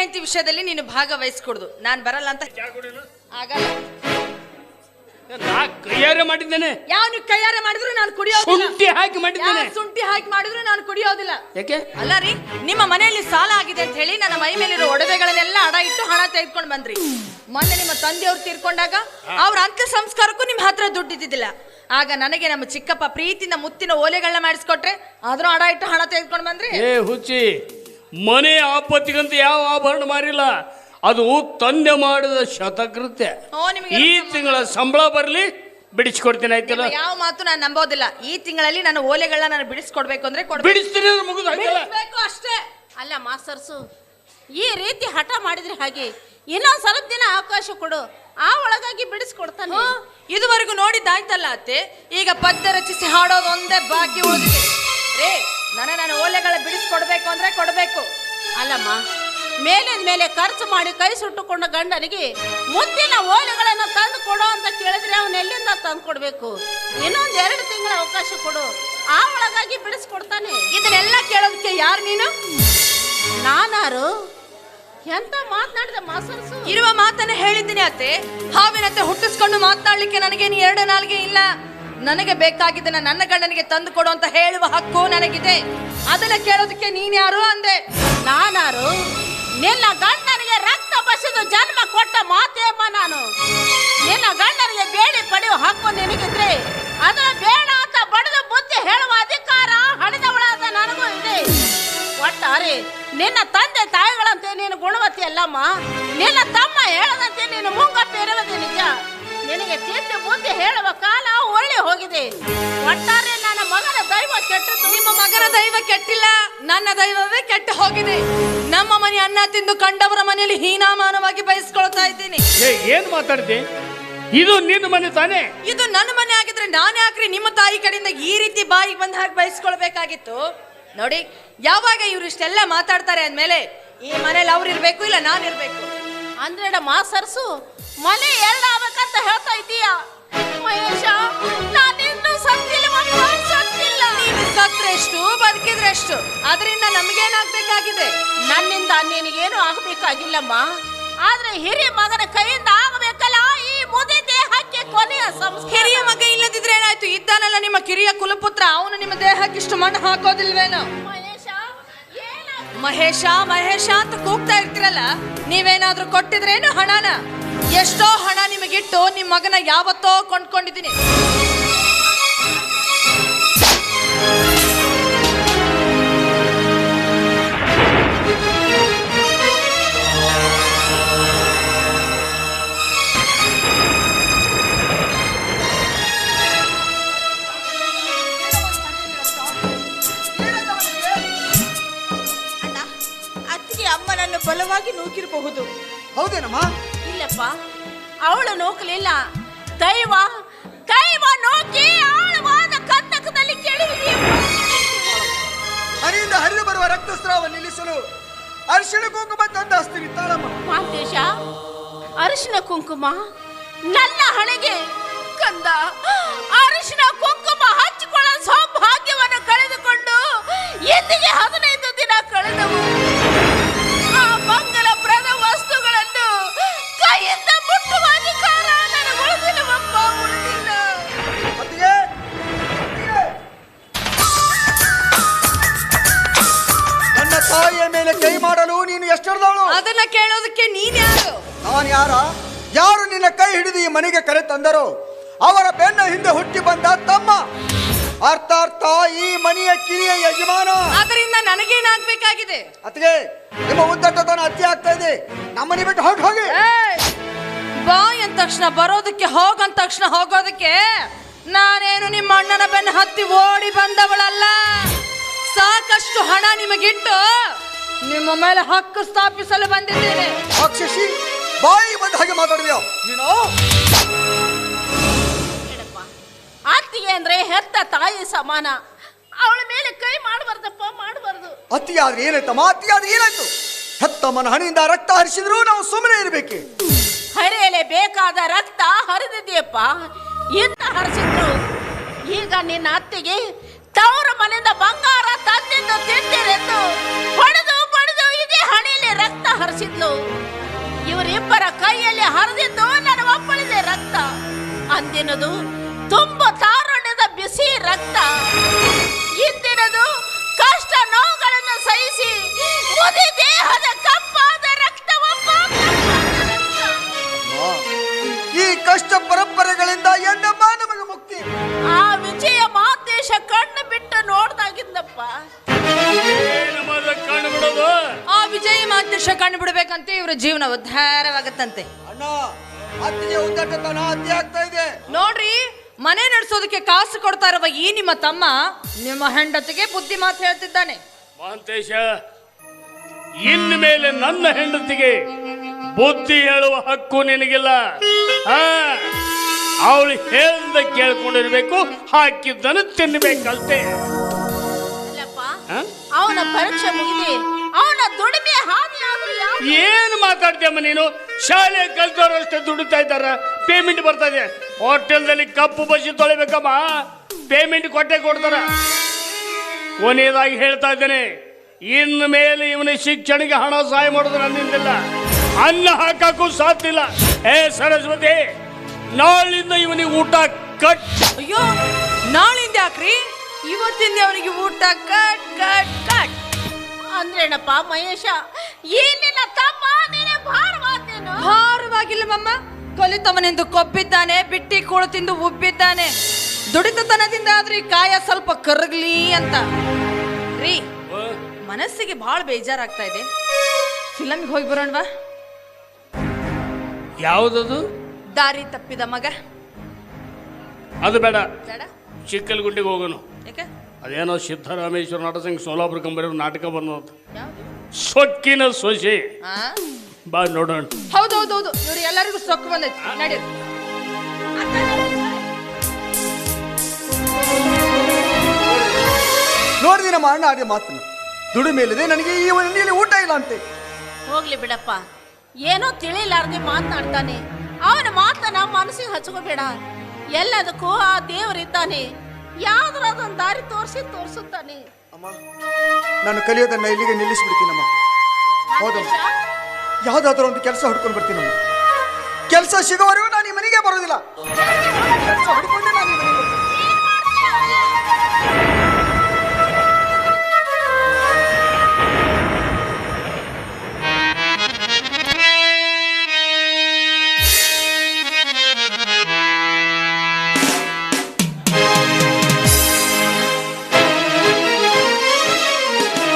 ಹೆಂಡತಿ ವಿಷಯದಲ್ಲಿ ನೀನು ಭಾಗವಹಿಸ್ಕೊಡ್ದು. ನಾನ್ ಬರಲ್ಲ ಅಂತ ಆಗಲ್ಲ. ನಾ ಕೈಯಾರೆ ಮಾಡಿದ್ದೇನೆ? ಕೈಯಾರೆ ಮಾಡಿದ್ರು ನಾನು ಕುಡಿಯೋದಿಲ್ಲ. ಶುಂಠಿ ಹಾಕಿ ಮಾಡಿದ್ದೇನೆ. ಯಾವ ಶುಂಠಿ ಹಾಕಿ ಮಾಡಿದ್ರು ನಾನು ಕುಡಿಯೋದಿಲ್ಲ. ಯಾಕೆ? ಅಲ್ಲ ರೀ ನಿಮ್ಮ ಮನೆಯಲ್ಲಿ ಸಾಲ ಆಗಿದೆ ಅಂತ ಹೇಳಿ ನನ್ನ ಮೈ ಮೇಲಿರೋ ಒಡವೆಗಳನ್ನೆಲ್ಲ ಅಡ ಇಟ್ಟು ಹಣ ತೆಗೆದುಕೊಂಡು ಬಂದ್ರಿ. ಮೊನ್ನೆ ನಿಮ್ಮ ತಂದೆಯವ್ರು ತೀರ್ಕೊಂಡಾಗ ಅವ್ರ ಅಂತ್ಯ ಸಂಸ್ಕಾರಕ್ಕೂ ನಿಮ್ಮ ಹತ್ರ ದುಡ್ಡಿದ್ದಿದ್ದಿಲ್ಲ ಆಗ ನನಗೆ ನಮ್ಮ ಚಿಕ್ಕಪ್ಪ ಪ್ರೀತಿಯಿಂದ ಮುತ್ತಿನ ಓಲೆಗಳನ್ನ ಮಾಡಿಸ್ಕೊಟ್ರೆ ಆದ್ರೂ ಅಡ ಇಟ್ಟು ಹಣ ತೆಗೆದುಕೊಂಡು ಬಂದ್ರಿ. ಏ ಹುಚ್ಚಿ ಮನೆ ಆಪತ್ತಿಗಂತ ಯಾವ ಆಭರಣ ಮಾರಿಲ್ಲ. ಅದು ತಂದೆ ಮಾಡಿದ ಶತಕೃತ್ಯ. ಓ ನಿಮಗೆ ಈ ತಿಂಗಳ ಸಂಬಳ ಬರಲಿ ಬಿಡಿಸ್ಕೊಡ್ತೀನಿ ಆಯ್ತಲ್ಲ? ಯಾವ ಮಾತು ನಾನು ನಂಬೋದಿಲ್ಲ. ಈ ತಿಂಗಳಲ್ಲಿ ನನ್ನ ಓಲೆಗಳನ್ನ ನಾನು ಬಿಡಿಸ್ಕೊಡ್ಬೇಕು ಅಂದ್ರೆ ಕೊಡ್ಬೇಕು. ಬಿಡಿಸ್ತೀನಿ ಅಂದ್ರೆ ಮುಗಿದು ಆಯ್ತಲ್ಲ? ಬಿಡಿಸ್ಬೇಕು ಅಷ್ಟೇ. ಅಲ್ಲ ಮಾಸ್ತರ್ಸು ಈ ರೀತಿ ಹಠ ಮಾಡಿದ್ರೆ ಹಾಗೆ ಇನ್ನೊಂದ್ ಸ್ವಲ್ಪ ದಿನ ಅವಕಾಶ ಕೊಡು. ಆ ಒಳಗಾಗಿ ಬಿಡಿಸ್ಕೊಡ್ತಾನೆ. ಇದುವರೆಗೂ ನೋಡಿದ್ದಾಯ್ತಲ್ಲ ಅತ್ತೆ? ಈಗ ಪದ್ಯ ರಚಿಸಿ ಹಾಡೋದು ಒಂದೇ ಬಾಕಿ ಉಳಿದಿದೆ. ರೇ ನನ್ನ ನಾನು ಓಲೆಗಳ ಬಿಡಿಸ್ಕೊಡ್ಬೇಕು ಅಂದ್ರೆ ಕೊಡಬೇಕು. ಅಲ್ಲಮ್ಮ ಮೇಲಿನ ಮೇಲೆ ಖರ್ಚು ಮಾಡಿ ಕೈ ಸುಟ್ಟುಕೊಂಡ ಗಂಡನಿಗೆ ಮುಂದಿನ ಓಲೆಗಳನ್ನು ತಂದು ಕೊಡು ಅಂತ ಕೇಳಿದ್ರೆ ಅವನ್ ಎಲ್ಲಿಂದ ತಂದು ಕೊಡ್ಬೇಕು? ಇನ್ನೊಂದು ಎರಡು ತಿಂಗಳ ಅವಕಾಶ ಕೊಡು. ಆ ಒಳಗಾಗಿ ಬಿಡಿಸ್ಕೊಡ್ತಾನೆ ಇದನ್ನೆಲ್ಲ ಕೇಳೋದಕ್ಕೆ ಯಾರು ನೀನು? ನಾನಾರು? ಎಂತ ಮಾತನಾಡಿದ ಮಾಸು ಇರುವ ಮಾತನ್ನ ಹೇಳಿದ್ದೀನಿ ಅತ್ತೆ. ಹಾವಿನಂತೆ ಹುಟ್ಟಿಸ್ಕೊಂಡು ಮಾತಾಡ್ಲಿಕ್ಕೆ ನನಗೇನು ಎರಡು ನಾಲ್ಗೆ ಇಲ್ಲ. ನನಗೆ ಬೇಕಾಗಿದ್ದನ್ನ ನನ್ನ ಗಂಡನಿಗೆ ತಂದು ಕೊಡು ಅಂತ ಹೇಳುವ ಹಕ್ಕು ನನಗಿದೆ. ಅದನ್ನ ಕೇಳೋದಕ್ಕೆ ನೀನ್ ಯಾರು ಅಂದೆ? ನಾನಾರು? ನಿನ್ನ ಗಂಡನಿಗೆ ರಕ್ತ ಬಸಿದು ಜನ್ಮ ಕೊಟ್ಟ ಮಾತೇಮ್ಮ ನಾನು. ನಿನ್ನ ಗಂಡನಿಗೆ ಬೇಡಿ ಪಡೆಯುವ ಹಕ್ಕು ನಿನಗಿದ್ರೆ ಅದನ್ನ ಬೇಡ ಅಂತ ಬಡಿದು ಬುದ್ಧಿ ಹೇಳುವ ಅಧಿಕಾರ ಹಣದವಳಾದ ನನಗೂ ಇದೆ. ಒಟ್ಟಾರೆ, ನಿನ್ನ ತಂದೆ ತಾಯಿಗಳಂತೆ ನೀನು ಗುಣವತಿ ಅಲ್ಲಮ್ಮ ನಿನ್ನ ತಮ್ಮ ಹೇಳದಂತೆ ನೀನು ಮುಂಗಟ್ಟು ಇರುವುದು ನಿಜ. ನಿನಗೆ ತೀರ್ಥ ಬುದ್ಧಿ ಹೇಳುವ ಕಾಲ ಒಳ್ಳೆ ಹೋಗಿದೆ. ಒಟ್ಟಾರೆ ನನ್ನ ಮಗನ ದೈವ ಕೆಟ್ಟದ್ದು. ನಿಮ್ಮ ಮಗನ ದೈವ ಕೆಟ್ಟಿಲ್ಲ. ನನ್ನ ದೈವವೇ ಕೆಟ್ಟು ಹೋಗಿದೆ. ನಮ್ಮ ಮನೆ ಅನ್ನ ತಿಂದು ಕಂಡವರ ಮನೆಯಲ್ಲಿ ಹೀನಾಮಾನವಾಗಿ ಬಯಸ್ಕೊಳ್ತಾ ಇದ್ದೀನಿ. ಏ ಏನ್ ಮಾತಾಡ್ತಿ? ಇದು ನಿನ್ನ ಮನೆ ತಾನೇ? ಇದು ನನ್ನ ಮನೆ ಆಗಿದ್ರೆ ನಾನು ಯಾಕ್ರಿ ನಿಮ್ಮ ತಾಯಿ ಕಡೆಯಿಂದ ಈ ರೀತಿ ಬಾಯಿಗೆ ಬಂದ ಹಾಗೆ ಬಯಸ್ಕೊಳ್ಬೇಕಾಗಿತ್ತು. ನೋಡಿ ಯಾವಾಗ ಇವ್ರು ಇಷ್ಟೆಲ್ಲ ಮಾತಾಡ್ತಾರೆ ಅಂದ್ಮೇಲೆ ಈ ಮನೇಲಿ ಅವ್ರು ಇರಬೇಕು ಇಲ್ಲ ನಾನು ಇರಬೇಕು? ಅಂದ್ರೆ ಮಾಸರ್ಸು ಮನೆ ಎರಡಾಗಬೇಕಂತ ಹೇಳ್ತಾ ಇದ್ದೀಯಾ? ಮಹೇಶ ನಾನಿನ್ನು ಸತ್ತಿಲ್ಲ ಸತ್ತಿಲ್ಲ. ನೀನು ಸತ್ರೆಷ್ಟು ಬದುಕಿದ್ರೆಷ್ಟು? ಅದರಿಂದ ನಮಗೇನಾಗ್ಬೇಕಾಗಿದೆ? ನನ್ನಿಂದ ನಿನಗೇನು ಆಗಬೇಕಾಗಿಲ್ಲಮ್ಮ. ಆದ್ರೆ ಹಿರಿಯ ಮಗನ ಕೈಯಿಂದ ಆಗಬೇಕಲ್ಲ ಈ ಮುದಿ ದೇಹಕ್ಕೆ ಕೊನೆಯ ಸಂಸ್ಕಾರ. ಹಿರಿಯ ಮಗ ಇಲ್ಲದಿದ್ರೆ ಏನಾಯ್ತು? ಇದ್ದಾನಲ್ಲ ನಿಮ್ಮ ಕಿರಿಯ ಕುಲಪುತ್ರ ಅವನು ನಿಮ್ಮ ದೇಹಕ್ಕೆ ಇಷ್ಟು ಮಣ್ಣು ಹಾಕೋದಿಲ್ವೇನೋ? ಮಹೇಶ ಮಹೇಶ ಅಂತ ಕೂಗ್ತಾ ಇರ್ತಿರಲ್ಲ ನೀವೇನಾದ್ರೂ ಕೊಟ್ಟಿದ್ರೇನು ಹಣನ? ಎಷ್ಟೋ ಹಣ ನಿಮಗಿಟ್ಟು ನಿಮ್ಮ ಮಗನ ಯಾವತ್ತೋ ಕೊಂಡ್ಕೊಂಡಿದ್ದೀನಿ. ಅಣ್ಣ ಅತ್ತಿಗೆ ಅಮ್ಮನನ್ನು ಬಲವಾಗಿ ನೂಕಿರಬಹುದು ಹೌದೇನಮ್ಮ? ಇಲ್ಲಪ್ಪ. ಅವಳು ನೋಕಲಿಲ್ಲ. ದೈವ ದೈವ ನೋಕಿ ಆಳವಾದ ಕಂದಕದಲ್ಲಿ ಹನಿಯಿಂದ ಹರಿದು ಬರುವ ರಕ್ತಸ್ರಾವ ನಿಲ್ಲಿಸಲು ಅರಿಶಿಣ ಕುಂಕುಮ ತಂದು ಹಸ್ತೀನಿ ತಾಳಮ್ಮ. ಮಾಂತೇಶ ಅರಿಶಿನ ಕುಂಕುಮ ನನ್ನ ಹಣೆಗೆ ಕಂದ. ಅರಿಶಿನ ಕುಂಕುಮ ಹಚ್ಚಿಕೊಳ್ಳಲು ಸೌಭಾಗ್ಯವನ್ನು ಕಳೆದುಕೊಂಡು ಎಂದಿಗೆ ಹದಿನೈದು ದಿನ ಕಳೆದವು. ಮೇಲೆ ಕೈ ಮಾಡಲು ನೀನು ಎಷ್ಟರದವಳು? ಅದನ್ನ ಕೇಳೋದಕ್ಕೆ ನೀನ್ ಯಾರು? ನಾನು ಯಾರ? ಯಾರು ನಿನ್ನ ಕೈ ಹಿಡಿದು ಈ ಮನೆಗೆ ಕರೆ ತಂದರು? ಅವರ ಬೆನ್ನ ಹಿಂದೆ ಹುಟ್ಟಿ ಬಂದ ತಮ್ಮ. ಅರ್ಥಾರ್ಥ ಈ ಮನೆಯ ಕಿರಿಯ ಯಜಮಾನ. ಅದರಿಂದ ನನಗೇನಾಗ್ಬೇಕಾಗಿದೆ? ಅತ್ಗೆ ನಿಮ್ಮ ಉದ್ದಟತನ ಅತಿ ಆಗ್ತಾ ಇದೆ. ನಮ್ಮನೆ ಬಿಟ್ಟು ಹೊರಟು ಹೋಗಿ! ಬಾ ಅಂದ ತಕ್ಷಣ ಬರೋದಕ್ಕೆ ಹೋಗಂದ ತಕ್ಷಣ ಹೋಗೋದಕ್ಕೆ ನಾನೇನು ನಿಮ್ಮ ಅಣ್ಣನ ಬೆನ್ನ ಹತ್ತಿ ಓಡಿ ಬಂದವಳಲ್ಲ? ಸಾಕಷ್ಟು ಹಣ ನಿಮಗಿಟ್ಟು ನಿಮ್ಮ ಮೇಲೆ ಹಕ್ಕು ಸ್ಥಾಪಿಸಲು ಬಂದಿದ್ದೇನೆ. ರಾಕ್ಷಸಿ ಬಾಯಿ ಬಂದ ಹಾಗೆ ಮಾತಾಡಿದ್ಯಾ? ನೀನು? ಹೇಳಪ್ಪ ಅತ್ತಿಗೆ ಅಂದ್ರೆ ಹೆತ್ತ ತಾಯಿ ಸಮಾನ. ಅವಳ ಮೇಲೆ ಕೈ ಮಾಡಬಾರ್ದಪ್ಪ ಮಾಡಬಾರ್ದು. ಅತಿ ಆದ್ರೆ ಏನಾಯ್ತಮ್ಮ ಮಾತಿ ಆದ್ರೆ ಏನಾಯ್ತು ಹೆತ್ತಮ್ಮನ ಹಣಿಯಿಂದ ರಕ್ತ ಹರಿಸಿದ್ರು ನಾವು ಸುಮ್ಮನೆ ಇರಬೇಕೆ? ಹರಿಯಲೆ ಬೇಕಾದ ರಕ್ತ ಹರಿದಿದೆಯಪ್ಪ. ಇಂತ ಹರಿಸಿದ್ರು. ಈಗ ನಿನ್ನ ಅತ್ತಿಗೆ ತವರ ಮನೆಯಿಂದ ಬಂಗಾರ ತಂದಿದ್ದು ತಿಂದಿರೆಂದು ಹೊಡೆದು ಕೈಯಲ್ಲಿ ಹರಿದಿದ್ದು ನನ್ನ ಒಪ್ಪಳಿದೆ ರಕ್ತ. ಅಂದಿನದು ತುಂಬ ತಾರುಣ್ಯದ ಬಿಸಿ ರಕ್ತ. ಇಂದಿನದು ಕಷ್ಟ ನೋವುಗಳನ್ನು ಸಹಿಸಿ ಮುದಿ ದೇಹದ ಮಾತೇಶ ಕಂಡು ಬಿಡ್ಬೇಕಂತೆ ಇವರ ಜೀವನ ಉದ್ಧಾರವಾಗತ್ತಂತೆ. ಅಣ್ಣ ಅತ್ತಿಗೆ ಉದ್ದಟತನ ಅತಿ ಆಗ್ತಾ ಇದೆ. ನೋಡ್ರಿ ಮನೆ ನಡೆಸೋದಕ್ಕೆ ಕಾಸು ಕೊಡ್ತಾ ಇರುವ ಈ ನಿಮ್ಮ ತಮ್ಮ ನಿಮ್ಮ ಹೆಂಡತಿಗೆ ಬುದ್ಧಿ ಮಾತು ಹೇಳ್ತಿದ್ದಾನೆ. ಮಹಂತೇಶ ಇನ್ನು ಮೇಲೆ ನನ್ನ ಹೆಂಡತಿಗೆ ಬುದ್ಧಿ ಹೇಳುವ ಹಕ್ಕು ನಿನಗಿಲ್ಲ. ಅವಳು ಹೇಳ್ದ ಕೇಳ್ಕೊಂಡಿರ್ಬೇಕು ಹಾಕಿದ್ದನ್ನು ತಿನ್ಬೇಕಲ್ತೆ? ಅವನ ಪರೀಕ್ಷೆ ಮುಗಿದಿ ಏನು ಮಾತಾಡ್ತೀಯಮ್ಮ ನೀನು? ಶಾಲೆ ಕಲ್ತವ್ರು ಅಷ್ಟೇ ದುಡಿತಾ ಇದ್ದಾರ. ಪೇಮೆಂಟ್ ಬರ್ತಾ ಇದೆ. ಹೋಟೆಲ್ದಲ್ಲಿ ಕಪ್ಪು ಬಸ್ಸಿ ತೊಳಿಬೇಕಮ್ಮ. ಪೇಮೆಂಟ್ ಕೊಟ್ಟೆ ಕೊಡ್ತಾರ. ಕೊನೆಯದಾಗಿ ಹೇಳ್ತಾ ಇದ್ದೇನೆ, ಇನ್ನು ಮೇಲೆ ಇವನ ಶಿಕ್ಷಣಕ್ಕೆ ಹಣ ಸಹಾಯ ಮಾಡೋದು ನನ್ನಿಂದಿಲ್ಲ. ಅನ್ನ ಹಾಕಕ್ಕೂ ಸಾಧ್ಯ ಇಲ್ಲ. ಏ ಸರಸ್ವತಿ, ನಾಳಿಂದ ಇವನಿಗೆ ಊಟ ಕಟ್. ಅಯ್ಯೋ, ನಾಳಿಂದ ಯಾಕ್ರಿ? ಇವತ್ತಿಂದ ಅವನಿಗೆ ಊಟ ಕಟ್ ಕಟ್ ಕಟ್. ಅಂದ್ರೇನಪ್ಪ ಮಹೇಶ? ಈ ನಿನ್ನ ತಮ್ಮ ನೀನೆ ಭಾರವಾದೇನು ಭಾರವಾಗಿಲ್ಲ ಮಮ್ಮ. ಕಲಿತವನೆಂದು ಕೊಬ್ಬಿದ್ದಾನೆ ಬಿಟ್ಟಿ ಕೂಳು ತಿಂದು ಉಬ್ಬಿದ್ದಾನೆ. ದುಡಿತತನದಿಂದ ಆದ್ರೆ ಈ ಕಾಯ ಸ್ವಲ್ಪ ಕರಗ್ಲಿ ಅಂತ. ರೀ ಮನಸ್ಸಿಗೆ ಬಹಳ ಬೇಜಾರಾಗ್ತಾ ಇದೆ. ಫಿಲಮ್ಗೆ ಹೋಗಿ ಬರೋಣವಾ ಯಾವುದದು? ದಾರಿ ತಪ್ಪಿದ ಮಗ. ಅದು ಬೇಡ. ಬೇಡ. ಚಿಕ್ಕಲಗುಂಡಿಗೆ ಹೋಗೋಣ ಯಾಕೆ ಅದೇನೋ ಸಿದ್ದರಾಮೇಶ್ವರ ನಾಟಕ ಸಂಘ ಸೋಲಾಪುರ ಕಂಬರಿ ನಾಟಕ ಬಂದ ಯಾವ್ದು? ಸೊಕ್ಕಿನ ಸೊಸೆ. ಆ? ಬಾ ನೋಡೋಣ. ಹೌದೌದೌದು. ಇವ್ರು ಎಲ್ಲರಿಗೂ ಸೊಕ್ಕು ಬಂದೈತಿ. ನಡೀರಿ ನೋಡಿದಿ ನಮ್ಮ ಅಣ್ಣ ಅದೇ ಮಾತನ್ನ. ದುಡಿಮೇಲಿದೆ ನನಗೆ ಈ ಮನೆಯಲ್ಲಿ ಊಟ ಇಲ್ಲ ಅಂತೆ. ಹೋಗ್ಲಿ ಬಿಡಪ್ಪ. ಏನೋ ತಿಳಿಲಾರ್ದೆ ಮಾತನಾಡ್ತಾನೆ. ಅವನ ಮಾತನ್ನ ಮನಸ್ಸಿಗೆ ಹಚ್ಕೋಬೇಡ. ಎಲ್ಲದಕ್ಕೂ ಆ ದೇವರಿದ್ದಾನೆ. ಯಾವ್ದಾರದೊಂದು ದಾರಿ ತೋರಿಸಿ ತೋರಿಸುತ್ತಾನೆ. ಅಮ್ಮ, ನಾನು ಕಲಿಯೋದನ್ನ ಇಲ್ಲಿಗೆ ನಿಲ್ಲಿಸ್ಬಿಡ್ತೀನಮ್ಮ ಹೌದಮ್ಮ ಯಾವ್ದಾದ್ರು ಒಂದು ಕೆಲಸ ಹುಡ್ಕೊಂಡು ಬರ್ತೀನಮ್ಮ ಕೆಲಸ ಸಿಗೋವರೆಗೂ ನಾನು ಈ ಮನೆಗೆ ಬರೋದಿಲ್ಲ. ಕೆಲಸ ನಾನು ಈ.